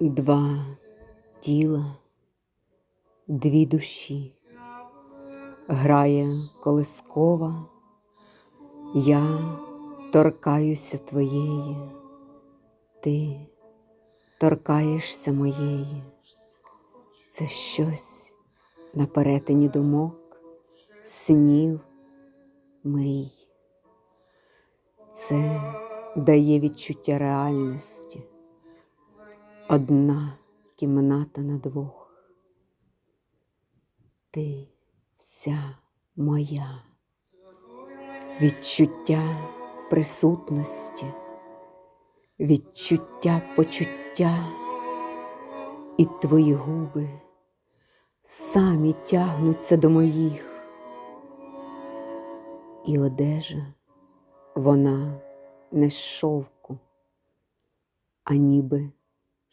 Два тіла, дві душі, грає колискова, я торкаюся твоєї, ти торкаєшся моєї, це щось на перетині думок, снів, мрій. Це дає відчуття реальності. Одна кімната на двох. Ти вся моя. Відчуття присутності, відчуття почуття, і твої губи самі тягнуться до моїх. І одежа вона не з шовку, а ніби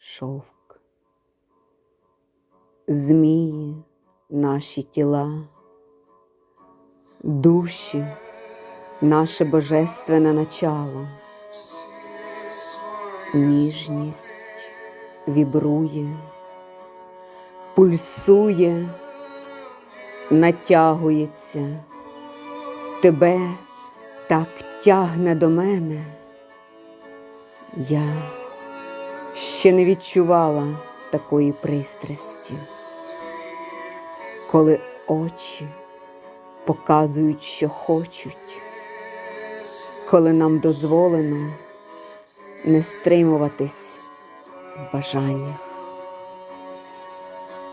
шовк. Змії наші тіла, душі, наше божественне начало, ніжність вібрує, пульсує, натягується, тебе так тягне до мене. Я ще не відчувала такої пристрасті, коли очі показують, що хочуть, коли нам дозволено не стримуватись в бажаннях,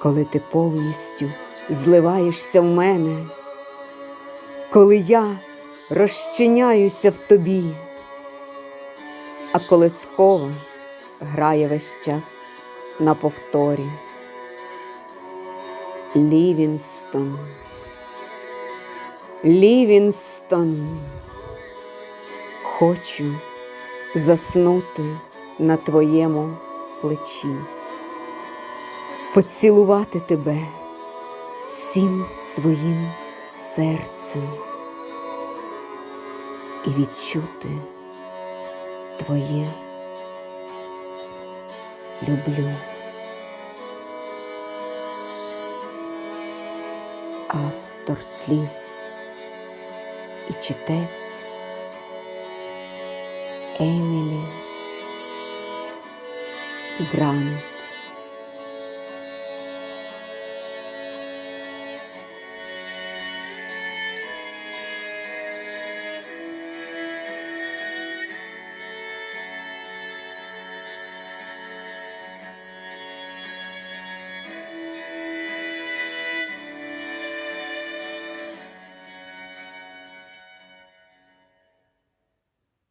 коли ти повністю зливаєшся в мене, коли я розчиняюся в тобі, а коли колискова грає весь час на повторі. Лівінстон, Лівінстон, хочу заснути на твоєму плечі, поцілувати тебе всім своїм серцем і відчути твоє люблю. Автор слів і читець Емілі Грант.